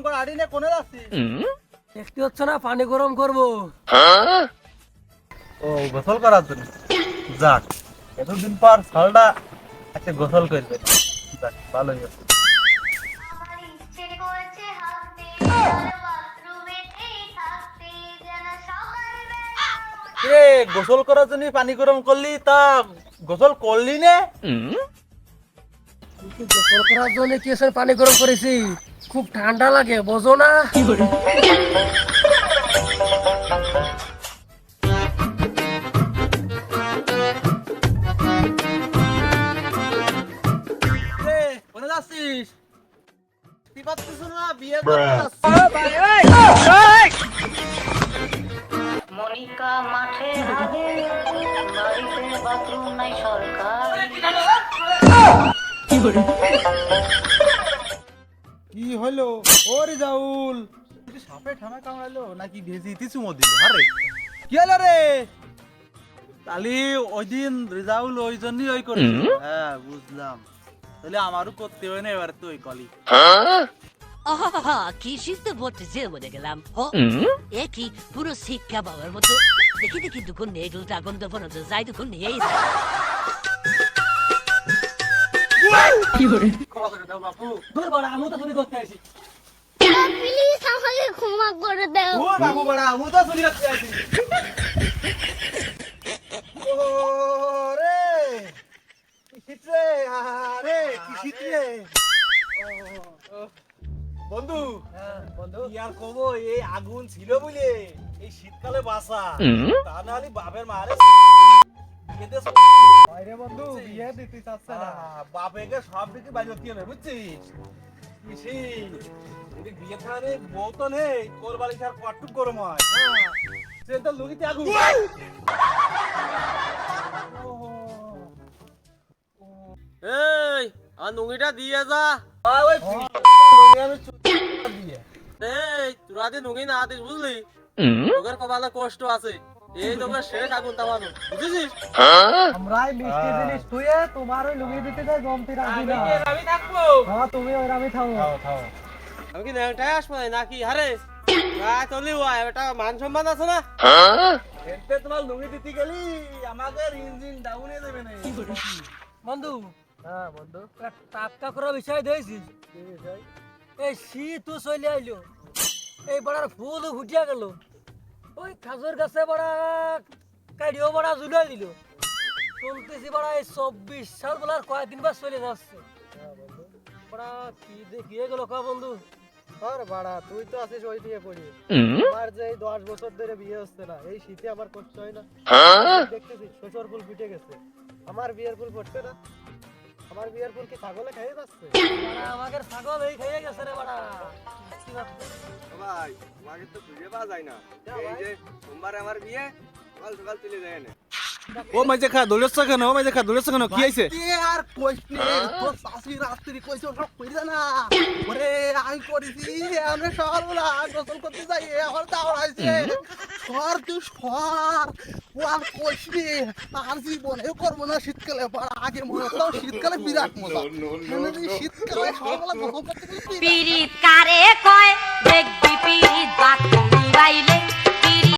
গরম করে আড়ি নে কোনে যাচ্ছিস দেখতে হচ্ছে না পানি গরম করব। ও গোসল করার জন্য। যাক এতদিন পর একটা গোসল করবে যাক ভালোই হচ্ছে গোসল করার জন্য পানি গরম করলি তা গোসল করলি নে? গোসল করার জন্য কি পানি গরম করেছি। খুব ঠান্ডা লাগে বোঝো না। মনিকা মাঠে আগে বাড়িতে বাথরুম নাই সরকার। কি হলো? ওরে জাউল। সাপে ঠানা কামড়ালো নাকি ভেজি? দিল আরে। কি হলো রে? তালি ওই দিন রেজাউল ওই জন্যই ওই করি হ্যাঁ বুঝলাম। তাহলে আমারও করতে হয় না এবার তুই কলি। আহা কি ভোট যে বলে গেলাম ও এ কি পুরো শিক্ষা বাবার মতো? দেখি দেখি দুখন নেই দুলটা গন্ধ বন যাই দুখন নিয়েই দূর বড় আমি তো তুমি করতে আসি প্লিজ আমাকে ক্ষমা করে দাও। ও বাবু বড়া আমি তো শুনি রাখতে আছি ও কি শীত রে? আরে কি শীত রে? ও, ও, বন্ধু বন্ধু। কি আর কব এই আগুন ছিল বলে এই শীতকালে বাসা। তা নাহলে বাপের মারে বন্ধু বিয়ে দিতে চাচ্ছে না। বাপেকে সব দিকে বাড়ি হতে হবে বুঝছিস? বিয়ে থাকে বউ তো নেই তোর বাড়ি আর কটুক গরম হয় হ্যাঁ? সে তো লুকিতে আগুন। এই আর নুঙ্গিটা দিয়ে যা। আয় ওই লুঙ্গি আমি চুপ দিয়ে। এই তোরা নুঙ্গি না দিস বুঝলি? তোদের কপালে কষ্ট আছে। এই তোকে শেষ আগুন তামানো বুঝেছিস? আমরাই মিষ্টি জিনিস তুইয়ে তোমার ওই লুঙ্গি দিতে যাই জমতি রাখবি না। আমি থাকব? হ্যাঁ তুমি ওই আমি থাকো খাও খাও আমি কি নেংটাই আসব নাকি? ওয়া এটা মান সম্মান আছে না? এতে তোমার লুঙ্গি দিতে গেলি আমাদের ইঞ্জিন ডাউন হয়ে যাবে না। বন্ধু হ্যাঁ বন্ধু। টাটকা করা বিষয় দিয়েছিস এই শীত চলে আইলো। এই বড়ার ফুল ফুটিয়া গেল। ওই খাজুর গাছে বড়া কাটিও বড়া জুলাই দিল। চলতেছি বড়া এই চব্বিশ সাল বলার কয়েকদিন বাদ চলে যাচ্ছে। বড়া কি দেখিয়ে গেল কা বন্ধু? আর বাড়া তুই তো আছিস ওই দিয়ে পড়ি। আমার যে এই দশ বছর ধরে বিয়ে হচ্ছে না এই শীতে আমার কষ্ট হয় না। দেখতেছিস শ্বশুর ফুল ফুটে গেছে। আমার বিয়ের ফুল ফুটছে না। আমার বিয়ের ফুল কি ছাগলে খেয়ে যাচ্ছে। আমাকে ছাগল এই খেয়ে গেছে রে বাড়া। ভাই আমাকে তো খুঁজে পাওয়া যায় না। এই যে সোমবার আমার বিয়ে সকাল সকাল চলে যায় না ও মাঝে খা দৌড়ছ কেন? ও মাঝে খা দৌড়ছ কেন? কি হইছে আর কইছ? নে তোর শাশুড়ি রাত্রি কইছ সব কইছ না। ওরে আমি করেছি আমরা সকালবেলা গোসল করতে যাই আমার দাওড়াইছে সর তুই সর ও আর কষবি আর জীবনে করব না শীতকালে আগে মনে করতাম শীতকালে বিরাট মজা। হ্যাঁ, শীতকালে সকালে কারে কয় দেখবি পিড়িত বাত নিবাইলে